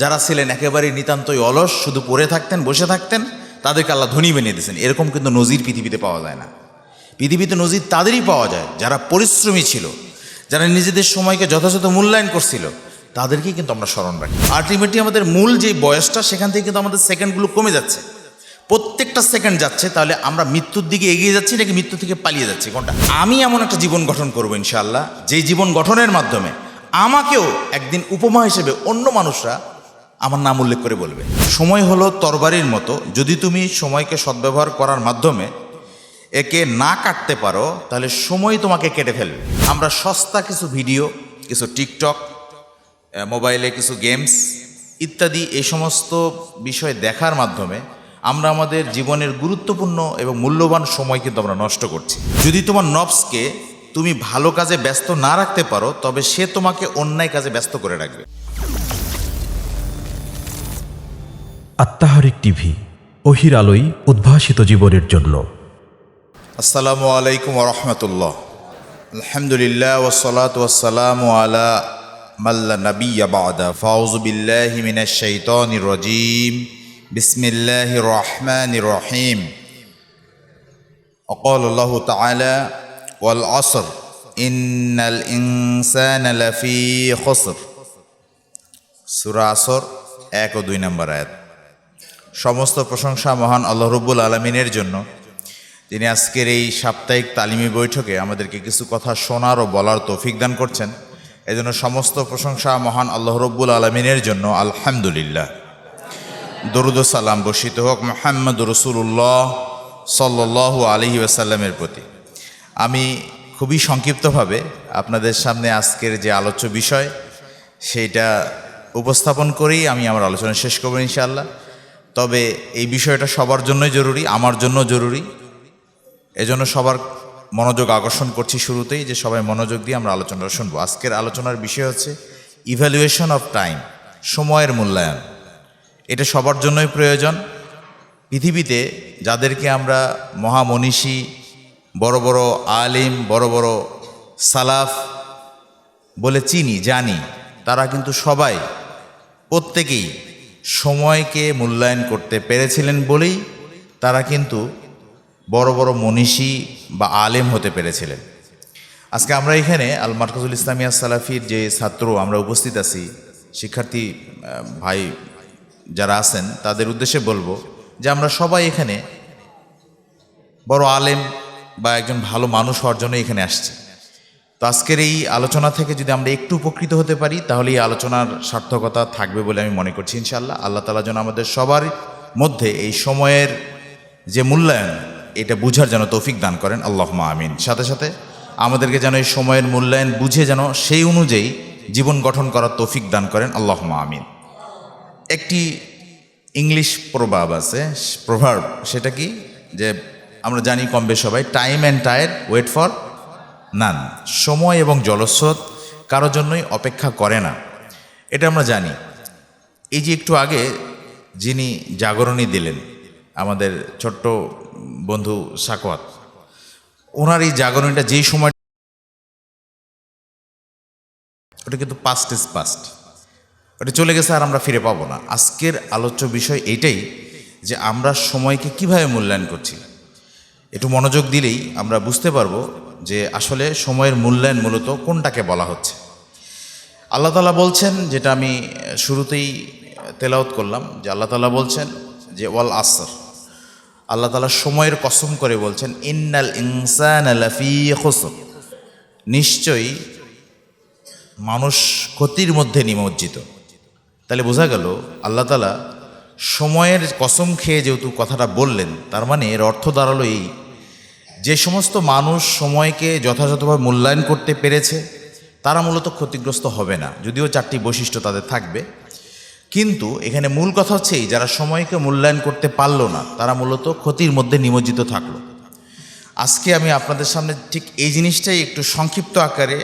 যারা ছিলেন একেবারে নিতান্তই অলস, শুধু পড়ে থাকতেন, বসে থাকতেন, তাদেরকে আল্লাহ ধনী বানিয়ে দিয়েছেন। এরকম কিন্তু নজির পৃথিবীতে পাওয়া যায় না। পৃথিবীতে নজির তাদেরই পাওয়া যায়, যারা পরিশ্রমী ছিল, যারা নিজেদের সময়কে যথাযথ মূল্যায়ন করছিল, তাদেরকেই কিন্তু আমরা স্মরণ রাখি। আলটিমেটলি আমাদের মূল যে বয়সটা, সেখান থেকে কিন্তু আমাদের সেকেন্ডগুলো কমে যাচ্ছে। প্রত্যেকটা সেকেন্ড যাচ্ছে, তাহলে আমরা মৃত্যুর দিকে এগিয়ে যাচ্ছি নাকি মৃত্যু থেকে পালিয়ে যাচ্ছি? কোনটা? আমি এমন একটা জীবন গঠন করব ইনশাআল্লাহ যেই জীবন গঠনের মাধ্যমে আমাকেও একদিন উপমা হিসেবে অন্য মানুষরা আমার নাম উল্লেখ করে বলবে। সময় হলো তরবারির মতো। যদি তুমি সময়কে সদ্ব্যবহার করার মাধ্যমে একে না কাটতে পারো, তাহলে সময় তোমাকে কেটে ফেলবে। আমরা সস্তা কিছু ভিডিও, কিছু টিকটক মোবাইলে কিছু গেমস ইত্যাদি এই সমস্ত বিষয় দেখার মাধ্যমে আমরা আমাদের জীবনের গুরুত্বপূর্ণ এবং মূল্যবান সময় কিন্তু আমরা নষ্ট করছি। যদি তোমার নবসকে তুমি ভালো কাজে ব্যস্ত না রাখতে পারো, তবে সে তোমাকে অন্যায় কাজে ব্যস্ত করে রাখবে। আত্মাহারিক টিভি অহির আলোই উদ্ভাসিত জীবনের জন্য আসসালামু আলাইকুম রহমতুল্লাহ আলহামদুলিল্লাহ ওসলাত ওসালাম আলা মাল্লা নবী আবাদা ফাউজ বিল্লাহি মিনাশ শাইতানির রাজিম বিসমিল্লাহির রহমানির রহিম وقال الله تعالى والعصر إن الإنسان لفي خسر সূরা আসর এক ও দুই নম্বর আয়াত সমস্ত প্রশংসা মহান আল্লাহ রব্বুল আলমিনের জন্য। তিনি আজকের এই সাপ্তাহিক তালিমি বৈঠকে আমাদেরকে কিছু কথা শোনার ও বলার তৌফিক দান করছেন। এজন্য সমস্ত প্রশংসা মহান আল্লাহ রব্বুল আলমিনের জন্য আলহামদুলিল্লাহ। দরুদ সালাম বর্ষিত হোক মোহাম্মদ রসুল্লাহ সাল্লাহ আলহি ওয়াসাল্লামের প্রতি। আমি খুবই সংক্ষিপ্তভাবে আপনাদের সামনে আজকের যে আলোচ্য বিষয় সেইটা উপস্থাপন করেই আমি আমার আলোচনা শেষ করব ইনশাআল্লাহ। তবে এই বিষয়টা সবার জন্যই জরুরি, আমার জন্য জরুরি। এজন্য সবার মনোযোগ আকর্ষণ করছি শুরুতেই যে সবাই মনোযোগ দিয়ে আমরা আলোচনাটা শুনব। আজকের আলোচনার বিষয় হচ্ছে ইভ্যালুয়েশন অফ টাইম সময়ের মূল্যায়ন। এটা সবার জন্যই প্রয়োজন। পৃথিবীতে যাদেরকে আমরা মহামনীষী, বড় বড় আলিম, বড় বড় সালাফ বলে চিনি, জানি, তারা কিন্তু সবাই প্রত্যেকেই সময়কে মূল্যায়ন করতে পেরেছিলেন বলেই তারা কিন্তু বড় বড় মনীষী বা আলেম হতে পেরেছিলেন। আজকে আমরা এখানে আল মার্কাজুল ইসলামিয়া সালাফির যে ছাত্র আমরা উপস্থিত আছি, শিক্ষার্থী ভাই যারা আছেন, তাদের উদ্দেশ্যে বলব যে আমরা সবাই এখানে বড় আলেম বা একজন ভালো মানুষ হওয়ার জন্য এখানে আসছি। তো আজকের এই আলোচনা থেকে যদি আমরা একটু উপকৃত হতে পারি, তাহলে এই আলোচনার সার্থকতা থাকবে বলে আমি মনে করছি ইনশাআল্লাহ। আল্লাহ তালা যেন আমাদের সবার মধ্যে এই সময়ের যে মূল্যায়ন, এটা বুঝার যেন তৌফিক দান করেন। আল্লাহ আমিন। সাথে সাথে আমাদেরকে যেন এই সময়ের মূল্যায়ন বুঝে যেন সেই অনুযায়ী জীবন গঠন করার তৌফিক দান করেন। আল্লাহ আমিন। একটি ইংলিশ প্রভাব আছে, প্রভাব সেটা কি? যে আমরা জানি কম বেশ সবাই time and tide wait for none, সময় এবং জলস্রোত কারও জন্যই অপেক্ষা করে না। এটা আমরা জানি। এই যে একটু আগে যিনি জাগরণী দিলেন, আমাদের ছোট্ট বন্ধু সাকওয়াত, ওনার এই জাগরণীটা যেই সময় ওটা কিন্তু পাস্ট ইজ পাস্ট ওটা চলে গেছে আর আমরা ফিরে পাবো না। আজকের আলোচ্য বিষয় এইটাই যে আমরা সময়কে কীভাবে মূল্যায়ন করছি। একটু মনোযোগ দিলেই আমরা বুঝতে পারব যে আসলে সময়ের মূল্যায়ন মূলত কোনটাকে বলা হচ্ছে। আল্লাহ তালা বলছেন, যেটা আমি শুরুতেই তেলাওত করলাম, যে আল্লাহ তালা বলছেন যে, ওয়াল আসর। আল্লাহ তালা সময়ের কসম করে বলছেন, ইন্নাল ইনসান লাফি খুসর। নিশ্চয়ই মানুষ ক্ষতির মধ্যে নিমজ্জিত। তাহলে বোঝা গেল, আল্লাহ তালা সময়ের কসম খেয়ে যেহেতু কথাটা বললেন, তার মানে এর অর্থ দাঁড়াল এই যে সমস্ত মানুষ সময়কে যথাযথভাবে মূল্যায়ন করতে পেরেছে তারা মূলত ক্ষতিগ্রস্ত হবে না যদিও চারটি বৈশিষ্ট্য তাদের থাকবে। কিন্তু এখানে মূল কথা হচ্ছে এই, যারা সময়কে মূল্যায়ন করতে পারল না তারা মূলত ক্ষতির মধ্যে নিমজ্জিত থাকল। আজকে আমি আপনাদের সামনে ঠিক এই জিনিসটাই একটু সংক্ষিপ্ত আকারে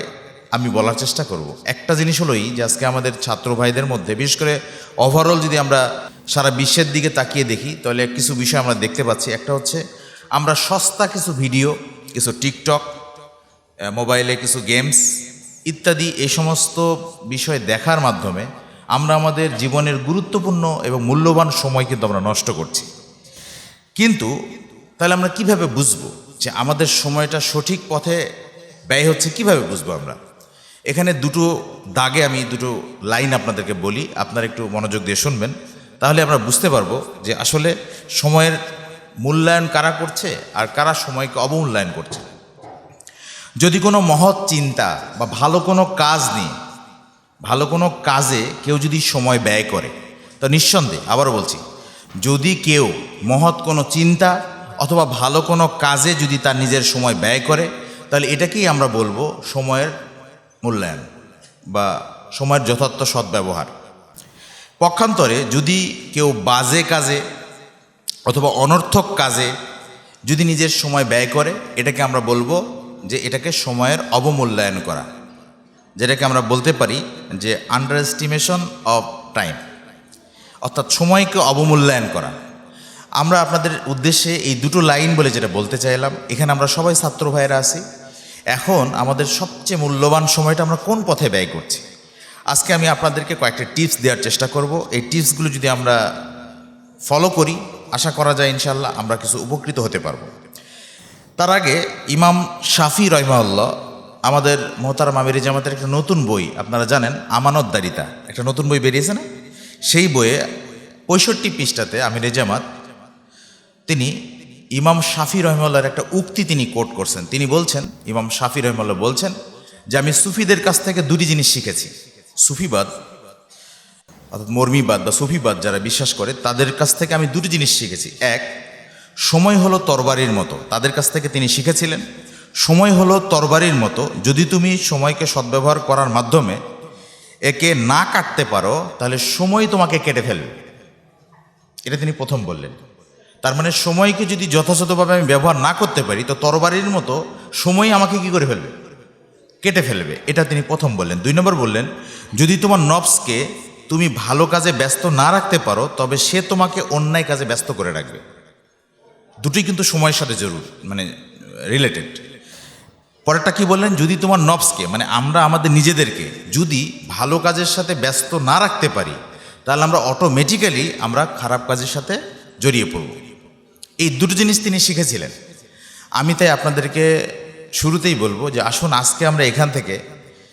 আমি বলার চেষ্টা করব। একটা জিনিস হলোই যে আজকে আমাদের ছাত্র ভাইদের মধ্যে বিশেষ করে ওভারঅল যদি আমরা সারা বিশ্বের দিকে তাকিয়ে দেখি তাহলে কিছু বিষয় আমরা দেখতে পাচ্ছি। একটা হচ্ছে আমরা সস্তা কিছু ভিডিও, কিছু টিকটক মোবাইলে কিছু গেমস ইত্যাদি এই সমস্ত বিষয় দেখার মাধ্যমে আমরা আমাদের জীবনের গুরুত্বপূর্ণ এবং মূল্যবান সময় কিন্তু আমরা নষ্ট করছি। কিন্তু তাহলে আমরা কীভাবে বুঝব যে আমাদের সময়টা সঠিক পথে ব্যয় হচ্ছে কীভাবে বুঝব আমরা? এখানে দুটো দাগে আমি দুটো লাইন আপনাদেরকে বলি, আপনারা একটু মনোযোগ দিয়ে শুনবেন। তাহলে আমরা বুঝতে পারব যে আসলে সময়ের মূল্যায়ন কারা করছে আর কারা সময়কে অবমূল্যায়ন করছে? যদি কোনো মহৎ চিন্তা বা ভালো কোনো কাজ নিয়ে, ভালো কোনো কাজে কেউ যদি সময় ব্যয় করে, তো নিঃসন্দেহে, আবারও বলছি, যদি কেউ মহৎ কোনো চিন্তা অথবা ভালো কোনো কাজে যদি তার নিজের সময় ব্যয় করে, তাহলে এটাকেই আমরা বলব সময়ের মূল্যায়ন বা সময়ের যথার্থ সদ্ব্যবহার। পক্ষান্তরে যদি কেউ বাজে কাজে অথবা অনর্থক কাজে যদি নিজের সময় ব্যয় করে, এটাকে আমরা বলব যে এটাকে সময়ের অবমূল্যায়ন করা, যেটাকে আমরা বলতে পারি যে আন্ডার এস্টিমেশন অফ টাইম অর্থাৎ সময়কে অবমূল্যায়ন করা। আমরা আপনাদের উদ্দেশ্যে এই দুটো লাইন বলে যেটা বলতে চাইলাম, এখানে আমরা সবাই ছাত্র ভাইয়েরা আছি। এখন আমাদের সবচেয়ে মূল্যবান সময়টা আমরা কোন পথে ব্যয় করছি? আজকে আমি আপনাদেরকে কয়েকটা টিপস দেওয়ার চেষ্টা করব। এই টিপসগুলো যদি আমরা ফলো করি আশা করা যায় ইনশাল্লাহ আমরা কিছু উপকৃত হতে পারব। তার আগে ইমাম শাফি রহমাউল্লাহ আমাদের মোহতার মামিরি জামাতের একটা নতুন বই, আপনারা জানেন, আমানতদারিতা। একটা নতুন বই বেরিয়েছে না? সেই বইয়ে পঁয়ষট্টি পৃষ্ঠাতে আমির জামাত, তিনি ইমাম শাফি রহমাল্লার একটা উক্তি তিনি কোট করছেন। তিনি বলছেন, ইমাম শাফি রহমাল্লাহ বলছেন যে, আমি সুফিদের কাছ থেকে দুটি জিনিস শিখেছি। সুফিবাদ অর্থাৎ মর্মীবাদ বা সুফিবাদ যারা বিশ্বাস করে, তাদের কাছ থেকে আমি দুটি জিনিস শিখেছি। এক, সময় হলো তরবারির মতো। তাদের কাছ থেকে তিনি শিখেছিলেন, সময় হলো তরবারির মতো। যদি তুমি সময়কে সদ্ব্যবহার করার মাধ্যমে একে না কাটতে পারো, তাহলে সময় তোমাকে কেটে ফেলবে। এটা তিনি প্রথম বললেন। তার মানে সময়কে যদি যথাযথভাবে আমি ব্যবহার না করতে পারি, তো তরবারির মতো সময় আমাকে কি করে ফেলবে? কেটে ফেলবে। এটা তিনি প্রথম বললেন। দুই নম্বর বললেন, যদি তোমার নবসকে তুমি ভালো কাজে ব্যস্ত না রাখতে পারো, তবে সে তোমাকে অন্যায় কাজে ব্যস্ত করে রাখবে। দুটোই কিন্তু সময়ের সাথে জরুর মানে রিলেটেড পরেরটা কি বললেন? যদি তোমার নবসকে মানে আমরা আমাদের নিজেদেরকে, যদি ভালো কাজের সাথে ব্যস্ত না রাখতে পারি, তাহলে আমরা অটোমেটিক্যালি আমরা খারাপ কাজের সাথে জড়িয়ে পড়ব। এই দুটো জিনিস তিনি শিখেছিলেন। আমি তাই আপনাদেরকে শুরুতেই বলব যে, আসুন আজকে আমরা এখান থেকে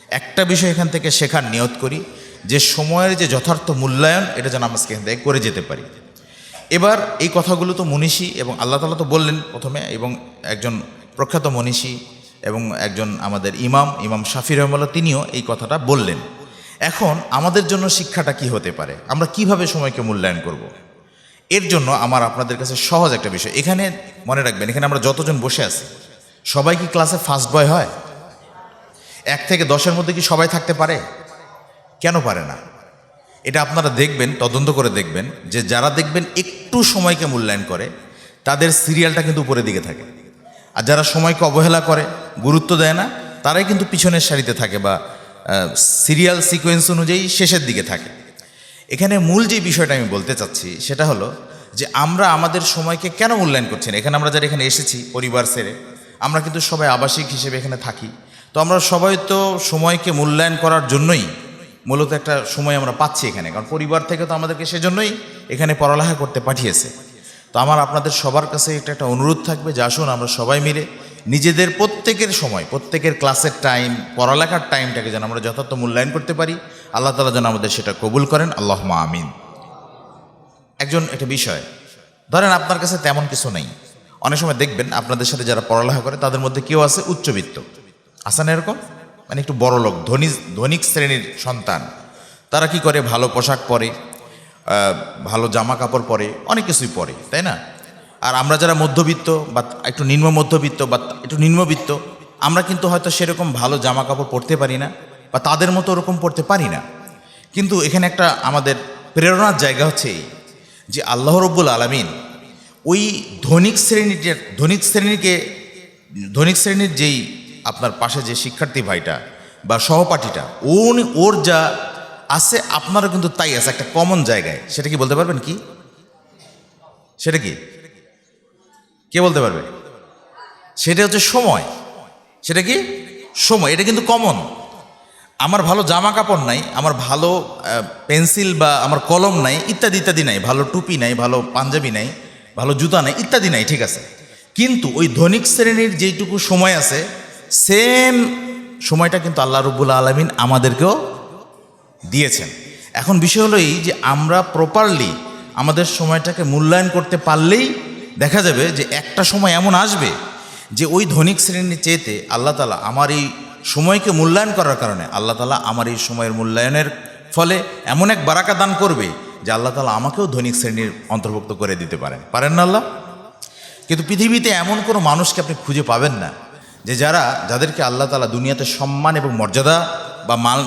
একটা বিষয় এখান থেকে শেখার নিয়ত করি। যে সময়ের যে যথার্থ মূল্যায়ন, এটা যেন আমরা থেকে করে যেতে পারি। এবার এই কথাগুলো তো মনীষী এবং আল্লাহ তালা তো বললেন প্রথমে, এবং একজন প্রখ্যাত মনীষী এবং একজন আমাদের ইমাম ইমাম শাফি রহমাল্লাহ তিনিও এই কথাটা বললেন। এখন আমাদের জন্য শিক্ষাটা কি হতে পারে? আমরা কীভাবে সময়কে মূল্যায়ন করব। এর জন্য আমার আপনাদের কাছে সহজ একটা বিষয়। এখানে মনে রাখবেন, এখানে আমরা যতজন বসে আছি, সবাই কি ক্লাসে ফার্স্ট বয় হয়? এক থেকে দশের মধ্যে কি সবাই থাকতে পারে? কেন পারে না? এটা আপনারা দেখবেন, তদন্ত করে দেখবেন যে যারা দেখবেন একটু সময়কে মূল্যায়ন করে, তাদের সিরিয়ালটা কিন্তু উপরের দিকে থাকে। আর যারা সময়কে অবহেলা করে, গুরুত্ব দেয় না, তারাই কিন্তু পিছনের সারিতে থাকে বা সিরিয়াল সিকোয়েন্স অনুযায়ী শেষের দিকে থাকে। এখানে মূল যে বিষয়টা আমি বলতে চাচ্ছি, সেটা হলো যে আমরা আমাদের সময়কে কেন মূল্যায়ন করছি না? এখানে আমরা যারা এখানে এসেছি, পরিবার সেরে, আমরা কিন্তু সবাই আবাসিক হিসেবে এখানে থাকি। তো আমরা সবাই তো সময়কে মূল্যায়ন করার জন্যই মূলত একটা সময় আমরা পাচ্ছি এখানে। কারণ পরিবার থেকে তো আমাদেরকে সেজন্যই এখানে পড়ালেখা করতে পাঠিয়েছে। তো আমার আপনাদের সবার কাছে এটা একটা অনুরোধ থাকবে যে আসুন আমরা সবাই মিলে নিজেদের প্রত্যেকের সময়, প্রত্যেকের ক্লাসের টাইম, পড়ালেখার টাইমটাকে যেন আমরা যথার্থ মূল্যায়ন করতে পারি। আল্লাহ তালা যেন আমাদের সেটা কবুল করেন। আল্লাহ আমিন। একজন, একটা বিষয়। ধরেন আপনার কাছে তেমন কিছু নেই। অনেক সময় দেখবেন আপনাদের সাথে যারা পড়ালেখা করে তাদের মধ্যে কেউ আছে উচ্চবিত্ত। আসান এরকম? মানে একটু বড় লোক, ধনী, ধনিক শ্রেণির সন্তান। তারা কি করে? ভালো পোশাক পরে ভালো জামা কাপড় পরে, অনেক কিছুই পরে, তাই না? আর আমরা যারা মধ্যবিত্ত বা একটু নিম্ন মধ্যবিত্ত বা একটু নিম্নবিত্ত, আমরা কিন্তু হয়তো সেরকম ভালো জামা কাপড় পরতে পারি না বা তাদের মতো ওরকম পড়তে পারি না। কিন্তু এখানে একটা আমাদের প্রেরণার জায়গা হচ্ছে এই, যে আল্লাহ রব্বুল আলমিন ওই ধনিক শ্রেণির ধনিক শ্রেণীকে, ধনিক শ্রেণির যেই আপনার পাশে যে শিক্ষার্থী ভাইটা বা সহপাঠীটা, উনি ওর যা আছে, আপনারও কিন্তু তাই আছে, একটা কমন জায়গায়। সেটা কি বলতে পারবেন কি? সেটা কি? কে বলতে পারবে? সেটা হচ্ছে সময়। সেটা কি? সময়। এটা কিন্তু কমন আমার ভালো জামা কাপড় নাই, আমার ভালো পেন্সিল বা আমার কলম নাই, ইত্যাদি ইত্যাদি নাই। ভালো টুপি নাই, ভালো পাঞ্জাবি নাই, ভালো জুতা নাই, ইত্যাদি নাই, ঠিক আছে। কিন্তু ওই ধনিক শ্রেণির যেইটুকু সময় আছে সেম সময়টা কিন্তু আল্লাহ রব্বুল আলমিন আমাদেরকেও দিয়েছেন। এখন বিষয় হলো এই যে আমরা প্রপারলি আমাদের সময়টাকে মূল্যায়ন করতে পারলেই দেখা যাবে যে একটা সময় এমন আসবে যে ওই ধনিক শ্রেণির চেয়েতে আল্লাহ তালা আমার এই সময়কে মূল্যায়ন করার কারণে আল্লাহ তালা আমার এই সময়ের মূল্যায়নের ফলে এমন এক বারাকা দান করবে যে আল্লাহ তালা আমাকেও ধনিক শ্রেণির অন্তর্ভুক্ত করে দিতে পারেন। পারেন না আল্লাহ? কিন্তু পৃথিবীতে এমন কোনো মানুষকে আপনি খুঁজে পাবেন না। যে যারা, যাদেরকে আল্লাহ তালা দুনিয়াতে সম্মান এবং মর্যাদা বা মাল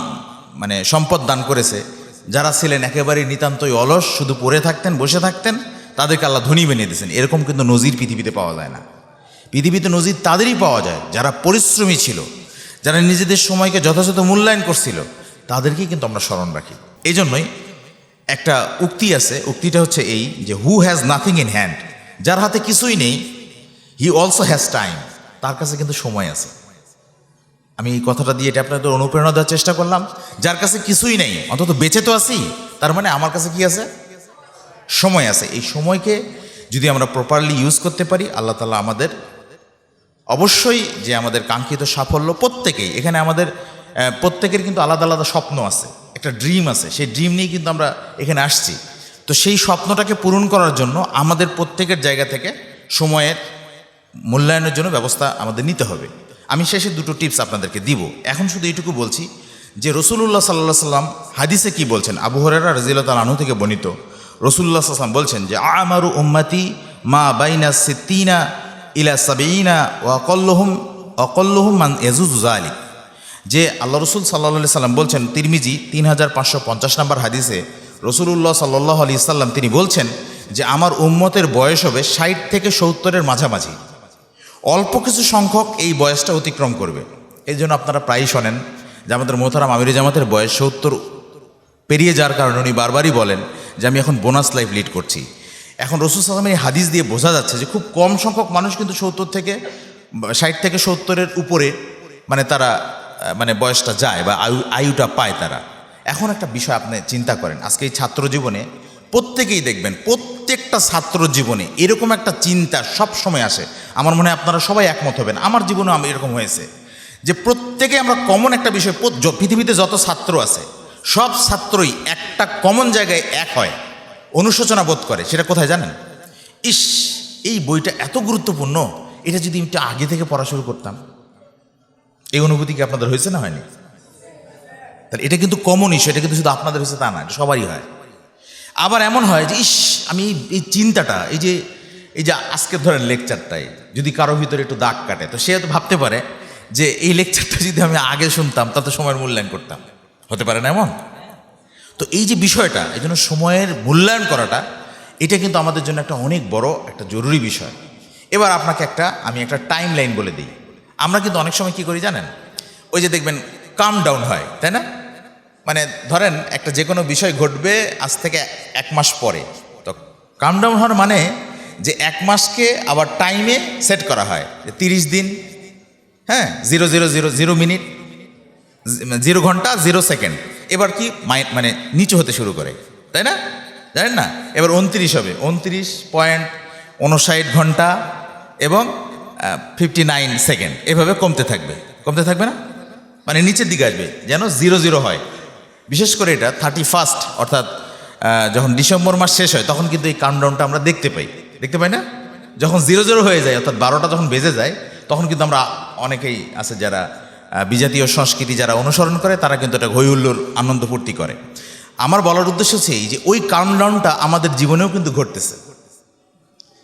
মানে সম্পদ দান করেছে, যারা ছিলেন একেবারে নিতান্তই অলস, শুধু পড়ে থাকতেন, বসে থাকতেন, তাদেরকে আল্লাহ ধনী বানিয়ে দিয়েছেন। এরকম কিন্তু নজির পৃথিবীতে পাওয়া যায় না। পৃথিবীতে নজির তাদেরই পাওয়া যায়, যারা পরিশ্রমী ছিল, যারা নিজেদের সময়কে যথাযথ মূল্যায়ন করছিল, তাদেরকেই কিন্তু আমরা স্মরণ রাখি। এই জন্যই একটা উক্তি আছে, উক্তিটা হচ্ছে এই যে who has nothing in hand যার হাতে কিছুই নেই হি অলসো হ্যাজ টাইম তার কাছে কিন্তু সময় আছে। আমি এই কথাটা দিয়ে এটা আপনাদের অনুপ্রেরণা দেওয়ার চেষ্টা করলাম। যার কাছে কিছুই নেই, অন্তত বেঁচে তো আছি, তার মানে আমার কাছে কি আছে? সময় আছে। এই সময়কে যদি আমরা প্রপারলি ইউজ করতে পারি, আল্লাহ তালা আমাদের অবশ্যই যে আমাদের কাঙ্ক্ষিত সাফল্য প্রত্যেকেই, এখানে আমাদের প্রত্যেকের কিন্তু আলাদা আলাদা স্বপ্ন আছে, একটা ড্রিম আছে। সেই ড্রিম নিয়ে কিন্তু আমরা এখানে আসছি। তো সেই স্বপ্নটাকে পূরণ করার জন্য আমাদের প্রত্যেকের জায়গা থেকে সময়ের মূল্যায়নের জন্য ব্যবস্থা আমাদের নিতে হবে। আমি শেষে দুটো টিপস আপনাদেরকে দিব। এখন শুধু এইটুকু বলছি যে রসুল্লাহ সাল্লাহ সাল্লাম হাদিসে কি বলছেন? আবু হরেরা রাজিল্লা আনু থেকে বর্ণিত। রসুল্লাহ সাল্লাম বলছেন যে, আমারু উম্মাতি মা বাইনা সিদ্দিনা ইলা সাবিনা ও অকল্লহুম মান এজুজা আলী যে আল্লাহ রসুল সাল্লাহ সাল্লাম বলছেন, তিরমিজি তিন হাজার পাঁচশো পঞ্চাশ নম্বর হাদিসে রসুল্লাহ সাল্লাহ আলি সাল্লাম তিনি বলছেন যে, আমার উম্মতের বয়স হবে ষাট থেকে সত্তরের মাঝামাঝি। অল্প কিছু সংখ্যক এই বয়সটা অতিক্রম করবে। এই জন্য আপনারা প্রায়ই শোনেন যে আমাদের মোহতারাম আমির জামাতের বয়স সত্তর পেরিয়ে যাওয়ার কারণে উনি বারবারই বলেন যে আমি এখন বোনাস লাইফ লিড করছি। এখন রসুল সালামের এই হাদিস দিয়ে বোঝা যাচ্ছে যে খুব কম সংখ্যক মানুষ কিন্তু সত্তর থেকে, ষাট থেকে সত্তরের উপরে মানে তারা মানে বয়সটা যায় বা আয়ু, আয়ুটা পায় তারা। এখন একটা বিষয় আপনি চিন্তা করেন, আজকে এই ছাত্র জীবনে প্রত্যেকেই দেখবেন, প্রত্যেকটা ছাত্র জীবনে এরকম একটা চিন্তা সব সময় আসে। আমার মনে হয় আপনারা সবাই একমত হবেন। আমার জীবনেও আমি এরকম হয়েছে যে প্রত্যেকে আমরা কমন একটা বিষয় পৃথিবীতে যত ছাত্র আছে, সব ছাত্রই একটা কমন জায়গায় এক হয়, অনুশোচনা বোধ করে। সেটা কোথায় জানেন? ইস, এই বইটা এত গুরুত্বপূর্ণ, এটা যদি একটু আগে থেকে পড়া শুরু করতাম, এই অনুভূতি কি আপনাদের হয়েছে না হয়নি? তাহলে এটা কিন্তু কমন ইস্যু এটা কিন্তু শুধু আপনাদের হয়েছে তা না সবারই হয়। আবার এমন হয় যে, ইস, আমি এই- চিন্তাটা, এই যে এই যে আজকে ধরেন লেকচারটাই যদি কারও ভিতরে একটু দাগ কাটে। তো সে তো ভাবতে পারে যে, এই লেকচারটা যদি আমি আগে শুনতাম তাতে সময়ের মূল্যায়ন করতাম। হতে পারে না এমন? তো এই যে বিষয়টা, এই জন্য সময়ের মূল্যায়ন করাটা, এটা কিন্তু আমাদের জন্য একটা অনেক বড় একটা জরুরি বিষয়। এবার আপনাকে একটা, আমি একটা টাইম লাইন বলে দিই। আমরা কিন্তু অনেক সময় কি করি জানেন? ওই যে দেখবেন কাম ডাউন হয়, তাই না? মানে ধরেন একটা যে কোনো বিষয় ঘটবে আজ থেকে এক মাস পরে। তো কামডাউন হওয়ার মানে যে এক মাসকে আবার টাইমে সেট করা হয় তিরিশ দিন হ্যাঁ zero zero zero zero minute zero ঘণ্টা জিরো সেকেন্ড এবার কি মানে নিচু হতে শুরু করে, তাই না? জানেন না? এবার উনত্রিশ হবে, উনত্রিশ পয়েন্ট উনষাট ঘণ্টা এবং ফিফটি নাইন সেকেন্ড এভাবে কমতে থাকবে কমতে থাকবে না? মানে নিচের দিকে আসবে, যেন জিরো জিরো হয়। বিশেষ করে এটা থার্টি ফার্স্ট অর্থাৎ যখন ডিসেম্বর মাস শেষ হয়, তখন কিন্তু এই কাউন্টডাউনটা আমরা দেখতে পাই। দেখতে পাই না? যখন জিরো জিরো হয়ে যায়, অর্থাৎ বারোটা যখন বেজে যায়, তখন কিন্তু আমরা অনেকেই আছে যারা বিজাতীয় সংস্কৃতি যারা অনুসরণ করে, তারা কিন্তু এটা হই হুল্লোড় আনন্দ ফুর্তি করে। আমার বলার উদ্দেশ্য হচ্ছে এই যে, ওই কাউন্টডাউনটা আমাদের জীবনেও কিন্তু ঘটতেছে।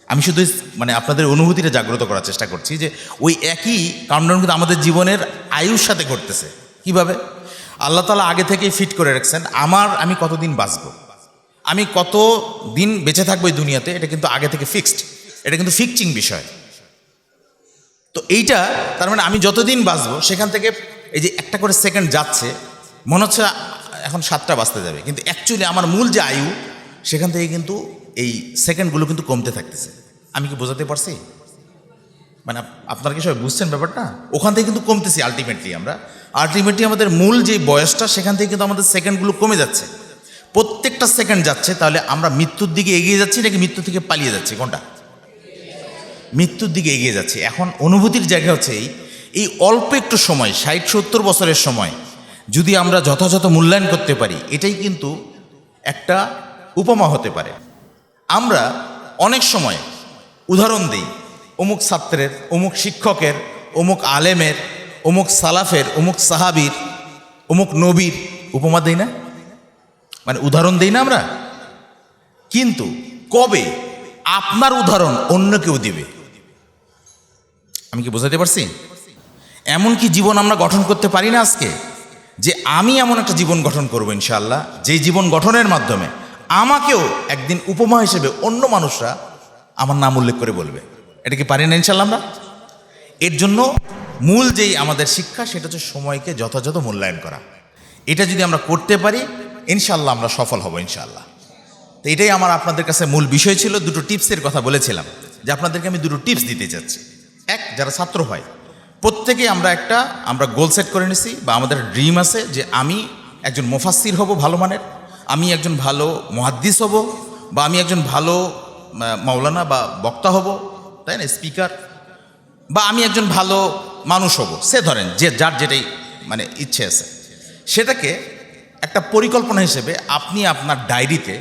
আমি শুধু মানে আপনাদের অনুভূতিটা জাগ্রত করার চেষ্টা করছি যে, ওই একই কাউন্টডাউন কিন্তু আমাদের জীবনের আয়ুর সাথে ঘটতেছে। কীভাবে? আল্লাহ তালা আগে থেকেই ফিট করে রাখছেন, আমার আমি কতদিন বাঁচব? আমি কত দিন বেঁচে থাকব এই দুনিয়াতে? এটা কিন্তু আগে থেকে ফিক্সড এটা কিন্তু ফিক্সিং বিষয়। তো এইটা, তার মানে আমি যতদিন বাঁচবো, সেখান থেকে এই যে একটা করে সেকেন্ড যাচ্ছে, মনে হচ্ছে এখন সাতটা বাঁচতে যাবে। কিন্তু অ্যাকচুয়ালি আমার মূল যে আয়ু, সেখান থেকে কিন্তু এই সেকেন্ডগুলো কিন্তু কমতে থাকতেছে। আমি কি বোঝাতে পারছি? মানে আপনারা কি সবাই বুঝছেন ব্যাপারটা? ওখান থেকে কিন্তু কমতেছি আলটিমেটলি আমরা। আলটিমেটলি আমাদের মূল যে বয়সটা, সেখান থেকে কিন্তু আমাদের সেকেন্ডগুলো কমে যাচ্ছে। প্রত্যেকটা সেকেন্ড যাচ্ছে, তাহলে আমরা মৃত্যুর দিকে এগিয়ে যাচ্ছি নাকি মৃত্যু থেকে পালিয়ে যাচ্ছি? কোনটা? মৃত্যুর দিকে এগিয়ে যাচ্ছে। এখন অনুভূতির জায়গা হচ্ছে এই এই অল্প একটু সময়, ষাট, সত্তর বছরের সময়, যদি আমরা যথাযথ মূল্যায়ন করতে পারি, এটাই কিন্তু একটা উপমা হতে পারে। আমরা অনেক সময়, উদাহরণ দিই, অমুক ছাত্রের, অমুক শিক্ষকের, অমুক আলেমের অমুক সালাফের, অমুক সাহাবির, অমুক নবীর উপমা দিই না? মানে উদাহরণ দিই না আমরা? কিন্তু কবে আপনার উদাহরণ অন্য কেউ দিবে? আমি কি বোঝাতে পারছি? এমন কি জীবন আমরা গঠন করতে পারি না আজকে, যে আমি এমন একটা জীবন গঠন করব ইনশাল্লাহ যে জীবন গঠনের মাধ্যমে আমাকেও একদিন উপমা হিসেবে অন্য মানুষরা আমার নাম উল্লেখ করে বলবে। এটা কি পারি না ইনশাল্লাহ আমরা? এর জন্য মূল যেই আমাদের শিক্ষা, সেটা হচ্ছে সময়কে যথাযথ মূল্যায়ন করা। এটা যদি আমরা করতে পারি ইনশাল্লাহ আমরা সফল হব ইনশাল্লাহ তো এটাই আমার আপনাদের কাছে মূল বিষয় ছিল, দুটো টিপসের কথা বলেছিলাম, যে আপনাদেরকে আমি দুটো টিপস দিতে চাচ্ছি। এক, যারা ছাত্র হয়, প্রত্যেকেই আমরা একটা, আমরা গোল সেট করে নিছি, বা আমাদের ড্রিম আছে যে আমি একজন মোফাসির হব ভালো মানের, আমি একজন ভালো মহাদ্দিস হব, বা আমি একজন ভালো মাওলানা বা বক্তা হব, তাই না, স্পিকার বা আমি একজন ভালো মানুষ হব, সে ধরেন যে যার যেটাই মানে ইচ্ছে আছে, সেটাকে একটা পরিকল্পনা হিসেবে আপনি আপনার ডায়েরিতে,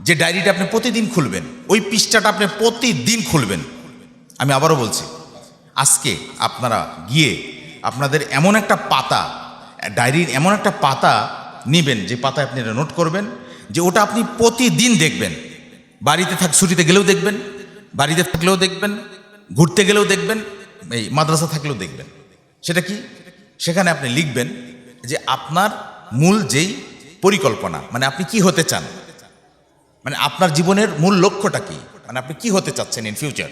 যে ডায়েরিটা আপনি প্রতিদিন খুলবেন, ওই পৃষ্ঠাটা আপনি প্রতিদিন খুলবেন। আমি আবারও বলছি, আজকে আপনারা গিয়ে আপনাদের এমন একটা পাতা, ডায়েরির এমন একটা পাতা নেবেন, যে পাতায় আপনি নোট করবেন, যে ওটা আপনি প্রতিদিন দেখবেন। বাড়িতে থাক, ছুটিতে গেলেও দেখবেন, বাড়িতে থাকলেও দেখবেন ঘুরতে গেলেও দেখবেন, এই মাদ্রাসা থাকলেও দেখবেন। সেটা কি? সেখানে আপনি লিখবেন যে আপনার মূল যেই পরিকল্পনা মানে আপনি কি হতে চান? মানে আপনার জীবনের মূল লক্ষ্যটা কি? মানে আপনি কি হতে চাচ্ছেন ইন ফিউচার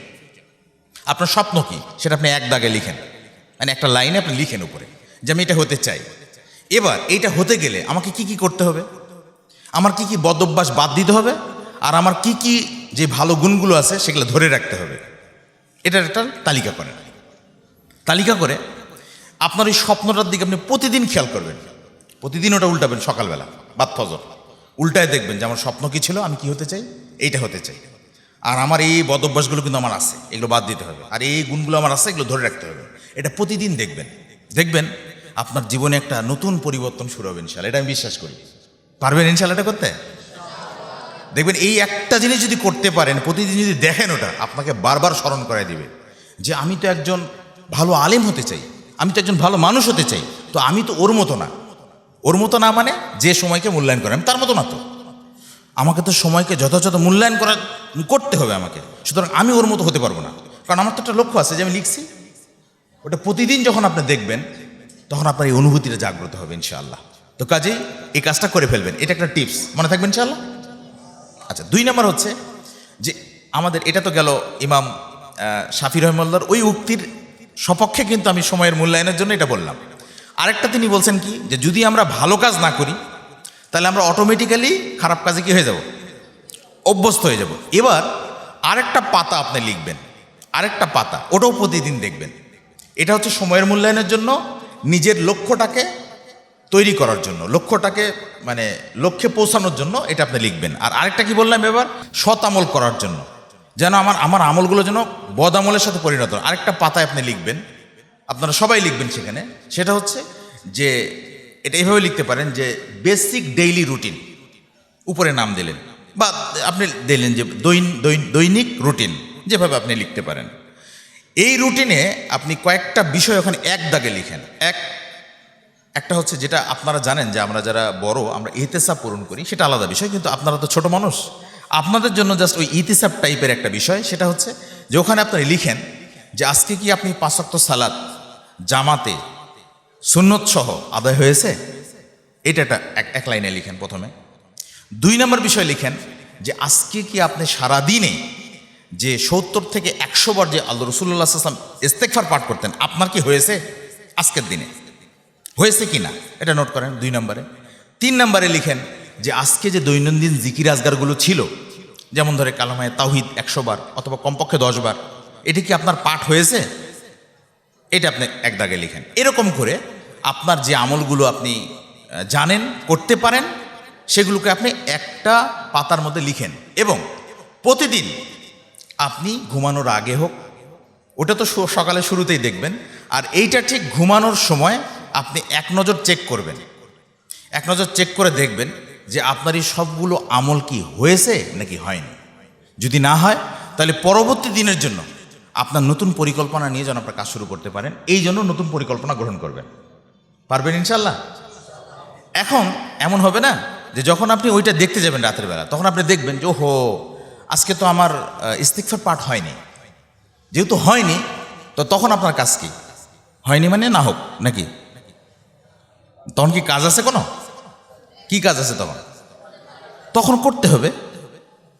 আপনার স্বপ্ন কি? সেটা আপনি এক দাগে লিখেন। মানে একটা লাইনে আপনি লিখেন উপরে যে আমি এটা হতে চাই। এবার এইটা হতে গেলে আমাকে কি কি করতে হবে? আমার কি কি বদভ্যাস বাদ দিতে হবে? আর আমার কি কি যে ভালো গুণগুলো আছে সেগুলো ধরে রাখতে হবে। এটার একটা তালিকা করেন। তালিকা করে আপনার ওই স্বপ্নটার দিকে আপনি প্রতিদিন খেয়াল করবেন। প্রতিদিন ওটা উল্টাবেন সকালবেলা বাদ ফজর উল্টায় দেখবেন যে আমার স্বপ্ন কী ছিল, আমি কি হতে চাই, এইটা হতে চাই। আর আমার এই বদ অভ্যাসগুলো কিন্তু আমার আছে, এগুলো বাদ দিতে হবে। আর এই গুণগুলো আমার আছে, এগুলো ধরে রাখতে হবে। এটা প্রতিদিন দেখবেন। দেখবেন আপনার জীবনে একটা নতুন পরিবর্তন শুরু হবে ইনশাল্লাহ এটা আমি বিশ্বাস করি। পারবেন ইনশাল্লাহ এটা করতে? দেখবেন এই একটা জিনিস যদি করতে পারেন, প্রতিদিন যদি দেখেন ওটা, আপনাকে বারবার স্মরণ করায় দিবে। যে আমি তো একজন ভালো আলেম হতে চাই, আমি তো একজন ভালো মানুষ হতে চাই, তো আমি তো ওর মতো না। ওর মতো না মানে যে সময়কে মূল্যায়ন করে, আমি তার মতো না তো। আমাকে তো সময়কে যথাযথ মূল্যায়ন করা করতে হবে আমাকে। সুতরাং আমি ওর মতো হতে পারব না। কারণ আমার তো একটা লক্ষ্য আছে যে আমি লিখছি। ওটা প্রতিদিন যখন আপনি দেখবেন, তখন আপনার এই অনুভূতিটা জাগ্রত হবে ইনশাআল্লাহ। তো কাজেই এই কাজটা করে ফেলবেন। এটা একটা টিপস। মনে থাকবেন ইনশাআল্লাহ? আচ্ছা দুই নম্বর হচ্ছে যে আমাদের, এটা তো গেল ইমাম শাফি রহমল্লার ওই উক্তির সপক্ষে কিন্তু আমি সময়ের মূল্যায়নের জন্য এটা বললাম। আরেকটা তিনি বলছেন কি, যে যদি আমরা ভালো কাজ না করি, তাহলে আমরা অটোমেটিক্যালি খারাপ কাজে কি হয়ে যাব? অভ্যস্ত হয়ে যাব। এবার আরেকটা পাতা আপনি লিখবেন, আরেকটা পাতা, ওটাও প্রতিদিন দেখবেন। এটা হচ্ছে সময়ের মূল্যায়নের জন্য নিজের লক্ষ্যটাকে তৈরি করার জন্য, লক্ষ্যটাকে মানে লক্ষ্যে পৌঁছানোর জন্য এটা আপনি লিখবেন। আর আরেকটা কি বললাম এবার? সৎ আমল করার জন্য। যেন আমার আমার আমলগুলো যেন বদ আমলের সাথে পরিণত। আরেকটা পাতায় আপনি লিখবেন। আপনারা সবাই লিখবেন সেখানে। সেটা হচ্ছে যে, এটা এইভাবে লিখতে পারেন যে বেসিক ডেইলি রুটিন উপরে নাম দিলেন। বা আপনি দিলেন যে, দৈন- দৈনিক রুটিন যেভাবে আপনি লিখতে পারেন। এই রুটিনে আপনি কয়েকটা বিষয় ওখানে এক দাগে লিখেন। এক একটা হচ্ছে যেটা আপনারা জানেন যে আমরা যারা বড়, আমরা ইহতেসাব পূরণ করি, সেটা আলাদা বিষয়, কিন্তু আপনারা তো ছোট মানুষ। আপনাদের জন্য জাস্ট ওই ইতিসাব টাইপের একটা বিষয়, সেটা হচ্ছে যে ওখানে আপনি লিখেন যে আজকে কি আপনি পাঁচক্ত সালাদ জামাতে সুন্নত সহ আদায় হয়েছে? এটা একটা, এক এক লাইনে লিখেন প্রথমে। দুই নম্বর বিষয় লিখেন যে আজকে কি আপনি সারাদিনে যে সত্তর থেকে একশো বার যে আল্লাহ রসুল্লাহ আসলাম ইস্তেকফার পাঠ করতেন, আপনার কি হয়েছে? আজকের দিনে। হয়েছে কি না? এটা নোট করেন দুই নম্বরে। তিন নম্বরে লিখেন যে, আজকে যে দৈনন্দিন জিকির আজগারগুলো ছিল, যেমন ধরে কালামায় তাওহিদ একশো বার অথবা কমপক্ষে দশ বার, এটি কি আপনার পাঠ হয়েছে? এটা আপনি এক দাগে লিখেন। এরকম করে আপনার যে আমলগুলো আপনি জানেন, করতে পারেন, সেগুলোকে আপনি একটা পাতার মধ্যে লিখেন। এবং প্রতিদিন আপনি ঘুমানোর আগে হোক, ওটা তো সকালে শুরুতেই দেখবেন, আর এইটা ঠিক ঘুমানোর সময় আপনি এক নজর চেক করবেন। এক নজর চেক করে দেখবেন যে আপনার এই সবগুলো আমল কি হয়েছে নাকি হয়নি। যদি না হয়, তাহলে পরবর্তী দিনের জন্য আপনার নতুন পরিকল্পনা নিয়ে যেন আপনার কাজ শুরু করতে পারেন, এই জন্য নতুন পরিকল্পনা গ্রহণ করবেন। পারবেন ইনশাল্লাহ এখন এমন হবে না যে যখন আপনি ওইটা দেখতে যাবেন রাতের বেলা, তখন আপনি দেখবেন যে, ওহো, আজকে তো আমার ইস্তিকফার পাঠ হয়নি। যেহেতু হয়নি, তো তখন আপনার কাজ কি? হয়নি মানে না হোক, নাকি? তখন কি কাজ আছে কোনো? কি কাজ আছে তখন? তখন করতে হবে।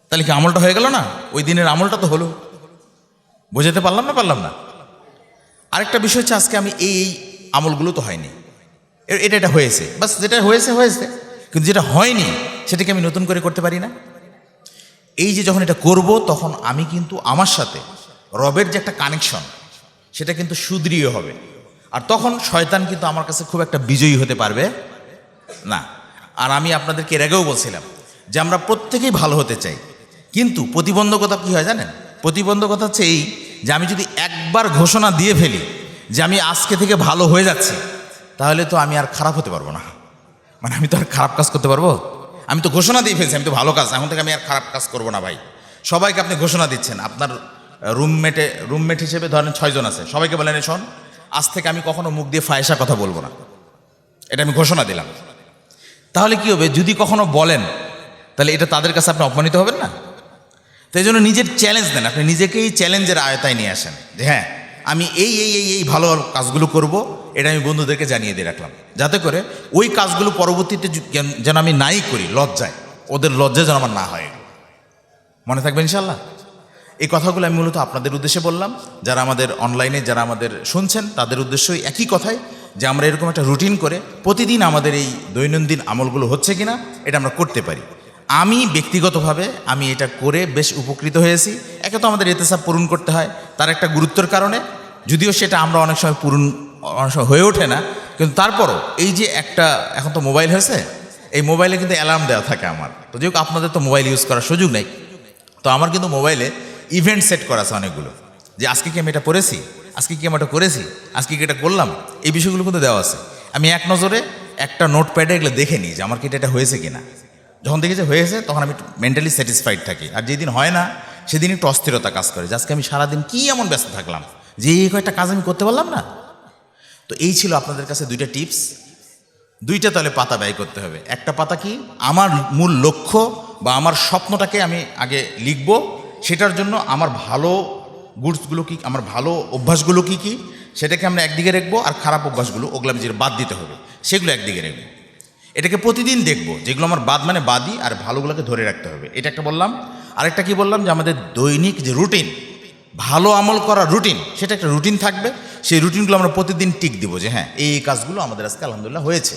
তাহলে কি আমলটা হয়ে গেল না? ওই দিনের আমলটা তো হলো। বোঝাতে পারলাম না পারলাম না? আরেকটা বিষয় হচ্ছে আজকে আমি এই এই আমলগুলো তো হয়নি। এটা এটা হয়েছে। বাস যেটা হয়েছে হয়েছে। কিন্তু যেটা হয়নি, সেটাকে আমি নতুন করে করতে পারি না। এই যে যখন এটা করব, তখন আমি কিন্তু আমার সাথে রবের যে একটা কানেকশন সেটা কিন্তু সুদৃঢ় হবে। আর তখন শয়তান কিন্তু আমার কাছে খুব একটা বিজয়ী হতে পারবে না। আর আমি আপনাদেরকে এর আগেও বলছিলাম যে আমরা প্রত্যেকেই ভালো হতে চাই। কিন্তু প্রতিবন্ধকতা কী হয় জানেন? প্রতিবন্ধকতা হচ্ছে এই যে আমি যদি একবার ঘোষণা দিয়ে ফেলি যে আমি আজকে থেকে ভালো হয়ে যাচ্ছি, তাহলে তো আমি আর খারাপ হতে পারব না। মানে আমি তো আর খারাপ কাজ করতে পারব? আমি তো ঘোষণা দিয়ে ফেলছি, আমি তো ভালো কাজ, এখন থেকে আমি আর খারাপ কাজ করব না ভাই। সবাইকে আপনি ঘোষণা দিচ্ছেন। আপনার রুমমেটে, রুমমেট হিসেবে ধরেন ছয়জন আছে। সবাইকে বলেন, "এই শোন আজ থেকে আমি কখনো মুখ দিয়ে ফায়সা কথা বলব না। এটা আমি ঘোষণা দিলাম। তাহলে কি হবে? যদি কখনো বলেন, তাহলে এটা তাদের কাছে আপনি অপমানিত হবেন না? তাই জন্য নিজের চ্যালেঞ্জ দেন। আপনি নিজেকেই চ্যালেঞ্জের আয়তায় নিয়ে আসেন যে হ্যাঁ আমি এই এই এই এই ভালো কাজগুলো করব, এটা আমি বন্ধুদেরকে জানিয়ে দিয়ে রাখলাম। যাতে করে ওই কাজগুলো পরবর্তীতে যেন আমি নাই করি, লজ্জায়। ওদের লজ্জা যেন আমার না হয়। মনে থাকবে ইনশাল্লাহ এই কথাগুলো আমি মূলত আপনাদের উদ্দেশ্যে বললাম। যারা আমাদের অনলাইনে যারা আমাদের শুনছেন, তাদের উদ্দেশ্যই একই কথাই যে আমরা এরকম একটা রুটিন করে প্রতিদিন আমাদের এই দৈনন্দিন আমলগুলো হচ্ছে কিনা, এটা আমরা করতে পারি। আমি ব্যক্তিগতভাবে আমি এটা করে বেশ উপকৃত হয়েছি। একে তো আমাদের এতেসাব পূরণ করতে হয়, তার একটা গুরুত্বের কারণে। যদিও সেটা আমরা অনেক সময় পূরণ, অনেক সময় হয়ে ওঠে না, কিন্তু তারপরও এই যে একটা, এখন তো মোবাইল হয়েছে, এই মোবাইলে কিন্তু অ্যালার্ম দেওয়া থাকে আমার। তো যেহেতু আপনাদের তো মোবাইল ইউজ করার সুযোগ নেই। তো আমার কিন্তু মোবাইলে ইভেন্ট সেট করা আছে অনেকগুলো। যে আজকে কি আমি এটা পড়েছি? আজকে কি আমি এটা করেছি? আজকে কি এটা করলাম? এই বিষয়গুলো কিন্তু দেওয়া আছে। আমি এক নজরে একটা নোট প্যাডে এগুলো দেখে নিই যে আমার কি এটা হয়েছে কি না যখন দেখি যে হয়েছে, তখন আমি মেন্টালি স্যাটিসফাইড থাকি। আর যেদিন হয় না, সেদিন একটু অস্থিরতা কাজ করে যে আজকে আমি সারাদিন কি এমন ব্যস্ত থাকলাম? যে এই কয়েকটা কাজ আমি করতে পারলাম না? তো এই ছিল আপনাদের কাছে দুইটা টিপস। দুইটা তাহলে পাতা ব্যয় করতে হবে। একটা পাতা কি? আমার মূল লক্ষ্য বা আমার স্বপ্নটাকে আমি আগে লিখব সেটার জন্য আমার ভালো গুডসগুলো কি, আমার ভালো অভ্যাসগুলো কি কি, সেটাকে আমরা একদিকে রাখব আর খারাপ অভ্যাসগুলো ওগুলো আমি বাদ দিতে হবে। সেগুলো একদিকে রাখব। এটাকে প্রতিদিন দেখব, যেগুলো আমার বাদ মানে বাদই আর ভালোগুলোকে ধরে রাখতে হবে। এটা একটা বললাম। আরেকটা কি বললাম? যে আমাদের দৈনিক যে রুটিন, ভালো আমল করার রুটিন, সেটা একটা রুটিন থাকবে। সেই রুটিনগুলো আমরা প্রতিদিন টিক দিব যে হ্যাঁ এই কাজগুলো আমাদের আজকে আলহামদুলিল্লাহ হয়েছে।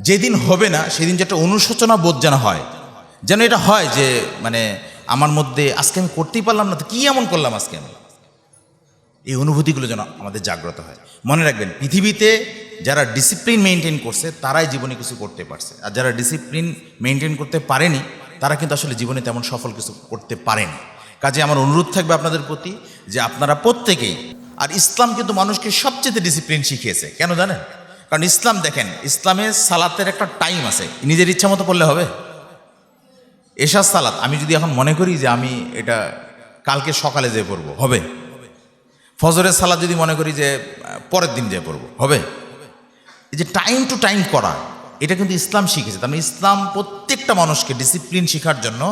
যেদিন হবে না, সেদিন যে একটা অনুশোচনা বোধ যেন হয়, যেন এটা হয় যে মানে আমার মধ্যে, আজকে আমি করতেই পারলাম না, তো কী এমন করলাম আজকে আমি? এই অনুভূতিগুলো যেন আমাদের জাগ্রত হয়। মনে রাখবেন, পৃথিবীতে যারা ডিসিপ্লিন মেনটেন করছে, তারাই জীবনে কিছু করতে পারছে। আর যারা ডিসিপ্লিন মেনটেন করতে পারেনি, তারা কিন্তু আসলে জীবনে তেমন সফল কিছু করতে পারেনি। কাজে আমার অনুরোধ থাকবে আপনাদের প্রতি যে আপনারা প্রত্যেকেই, আর ইসলাম কিন্তু মানুষকে সবচেয়ে ডিসিপ্লিন শিখিয়েছে। কেন জানেন? কারণ ইসলাম, দেখেন, ইসলামে সালাতের একটা টাইম আছে। নিজের ইচ্ছা মতো করলে হবে। এশা সালাত, আমি যদি এখন মনে করি যে আমি এটা কালকে সকালে যেয়ে পড়ব, হবে? ফজরের সালাদ যদি মনে করি যে পরের দিন যেয়ে পড়ব, হবে? এই যে টাইম টু টাইম করা, এটা কিন্তু ইসলাম শিখেছে। তার মানে ইসলাম প্রত্যেকটা মানুষকে ডিসিপ্লিন শেখার জন্য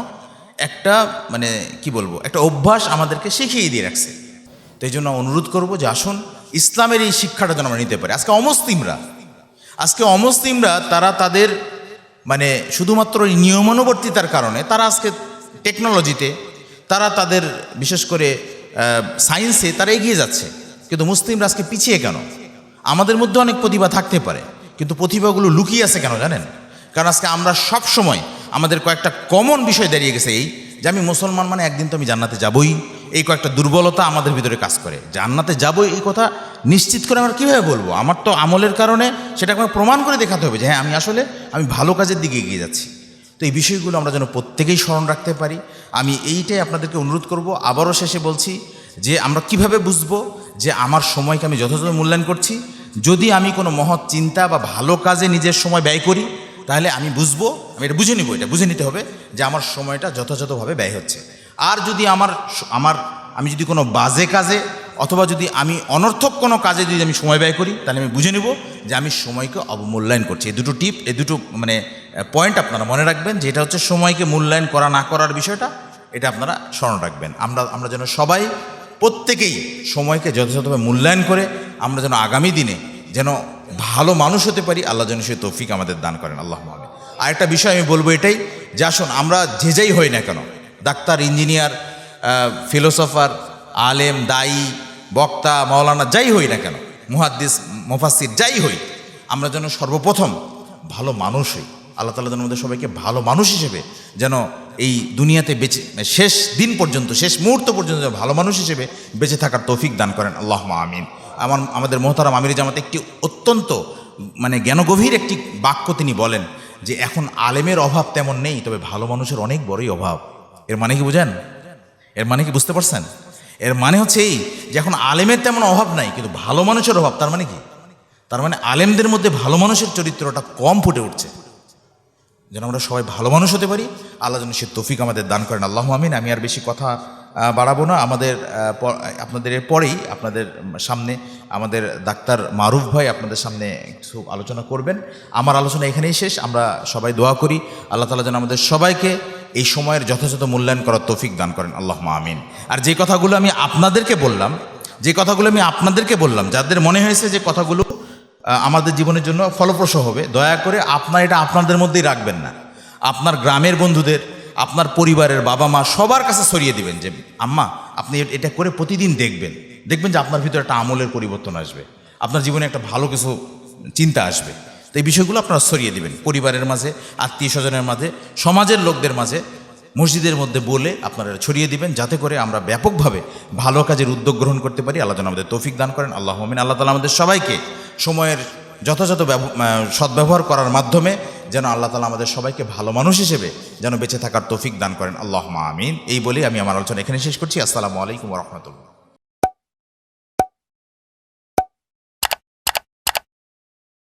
একটা মানে কি বলব, একটা অভ্যাস আমাদেরকে শিখিয়ে দিয়ে রাখছে। তো এই জন্য অনুরোধ করব যে আসুন, ইসলামের এই শিক্ষাটা যেন আমরা নিতে পারি। আজকে অমুসলিমরা আজকে অমুসলিমরা তারা তাদের মানে শুধুমাত্র নিয়মানুবর্তিতার কারণে তারা আজকে টেকনোলজিতে তারা তাদের বিশেষ করে সায়েন্সে তারা এগিয়ে যাচ্ছে। কিন্তু মুসলিমরা আজকে পিছিয়ে কেন? আমাদের মধ্যে অনেক প্রতিভা থাকতে পারে, কিন্তু প্রতিভাগুলো লুকিয়ে আছে কেন জানেন? কারণ আজকে আমরা সব সময় আমাদের কয়েকটা কমন বিষয় দাঁড়িয়ে গেছে এই যে আমি মুসলমান মানে একদিন তো আমি জান্নাতে যাবই। এই কয়েকটা দুর্বলতা আমাদের ভিতরে কাজ করে। জান্নাতে যাব এই কথা নিশ্চিত করে আমরা কীভাবে বলব? আমার তো আমলের কারণে সেটাকে আমাকে প্রমাণ করে দেখাতে হবে যে হ্যাঁ আমি আসলে আমি ভালো কাজের দিকে এগিয়ে যাচ্ছি। তো এই বিষয়গুলো আমরা যেন প্রত্যেকেই স্মরণ রাখতে পারি। আমি এইটাই আপনাদেরকে অনুরোধ করব। আবারও শেষে বলছি যে আমরা কীভাবে বুঝব যে আমার সময়কে আমি যথাযথ মূল্যায়ন করছি? যদি আমি কোনো মহৎ চিন্তা বা ভালো কাজে নিজের সময় ব্যয় করি, তাহলে আমি বুঝব, আমি এটা বুঝে নিব, এটা বুঝে নিতে হবে যে আমার সময়টা যথাযথভাবে ব্যয় হচ্ছে। আর যদি আমার আমার, আমি যদি কোনো বাজে কাজে অথবা যদি আমি অনর্থক কোনো কাজে যদি আমি সময় ব্যয় করি, তাহলে আমি বুঝে নেব যে আমি সময়কে অবমূল্যায়ন করছি। এই দুটো টিপ এই দুটো মানে পয়েন্ট আপনারা মনে রাখবেন যে এটা হচ্ছে সময়কে মূল্যায়ন করা, না করার বিষয়টা। এটা আপনারা স্মরণ রাখবেন। আমরা আমরা যেন সবাই প্রত্যেকেই সময়কে যথাযথভাবে মূল্যায়ন করে, আমরা যেন আগামী দিনে যেন ভালো মানুষ হতে পারি, আল্লাহ যেন সে তৌফিক আমাদের দান করেন। আল্লাহ আমি আরেকটা বিষয় আমি বলব এটাই, যে আসুন আমরা যে যাই হই না কেন ডাক্তার, ইঞ্জিনিয়ার ফিলোসফার, আলেম, দায়ী, বক্তা মাওলানা যাই হই না কেন, মুহাদ্দিস মুফাসির যাই হই, আমরা যেন সর্বপ্রথম ভালো মানুষ হই। আল্লাহ তালা যেন আমাদের সবাইকে ভালো মানুষ হিসেবে যেন এই দুনিয়াতে বেঁচে, শেষ দিন পর্যন্ত, শেষ মুহূর্ত পর্যন্ত যেন ভালো মানুষ হিসেবে বেঁচে থাকার তৌফিক দান করেন। আল্লাহ আমিন। আমার, আমাদের মোহতারাম আমির জামাতে একটি অত্যন্ত মানে জ্ঞানগভীর একটি বাক্য তিনি বলেন যে, এখন আলেমের অভাব তেমন নেই, তবে ভালো মানুষের অনেক বড়ই অভাব। এর মানে কি বুঝেন? এর মানে কি বুঝতে পারছেন? এর মানে হচ্ছে এই যে এখন আলেমের তেমন অভাব নাই, কিন্তু ভালো মানুষের অভাব, তার মানে কি? তার মানে আলেমদের মধ্যে ভালো মানুষের চরিত্রটা কম ফুটে উঠছে। যেন আমরা সবাই ভালো মানুষ হতে পারি, আল্লাহ যেন সে তফিক আমাদের দান করেন। আল্লাহ আমিন, আমি আর বেশি কথা বাড়াবো না। আমাদের আপনাদের পরেই আপনাদের সামনে আমাদের ডাক্তার মারুফ ভাই আপনাদের সামনে কিছু আলোচনা করবেন। আমার আলোচনা এখানেই শেষ। আমরা সবাই দোয়া করি। আল্লাহ তালা যেন আমাদের সবাইকে এই সময়ের যথাযথ মূল্যায়ন করার তৌফিক দান করেন। আল্লাহ আমিন। আর যে কথাগুলো আমি আপনাদেরকে বললাম, যে কথাগুলো আমি আপনাদেরকে বললাম, যাদের মনে হয়েছে যে কথাগুলো আমাদের জীবনের জন্য ফলপ্রসূ হবে, দয়া করে আপনার এটা আপনাদের মধ্যেই রাখবেন না। আপনার গ্রামের বন্ধুদের আপনার পরিবারের বাবা মা সবার কাছে সরিয়ে দিবেন যে, আম্মা, আপনি এটা করে প্রতিদিন দেখবেন। দেখবেন যে আপনার ভিতরে একটা আমলের পরিবর্তন আসবে। আপনার জীবনে একটা ভালো কিছু চিন্তা আসবে। তো এই বিষয়গুলো আপনারা সরিয়ে দিবেন পরিবারের মাঝে আত্মীয় স্বজনের মাঝে, সমাজের লোকদের মাঝে। মসজিদের মধ্যে বলে আপনারা ছড়িয়ে দিবেন যাতে করে আমরা ব্যাপকভাবে ভালো কাজের উদ্যোগ গ্রহণ করতে পারি। আল্লাহ আমাদের তৌফিক দান করেন। আল্লাহ আমিন। আল্লাহ তালা আমাদের সবাইকে সময়ের যথাযথ ব্যব- সদ্ব্যবহার করার মাধ্যমে যেন আল্লাহ তালা আমাদের সবাইকে ভালো মানুষ হিসেবে যেন বেঁচে থাকার তৌফিক দান করেন। আল্লাহ আমিন। এই বলেই আমি আমার আলোচনা এখানে শেষ করছি। আসসালামু আলাইকুম রহমতুল্লাহ।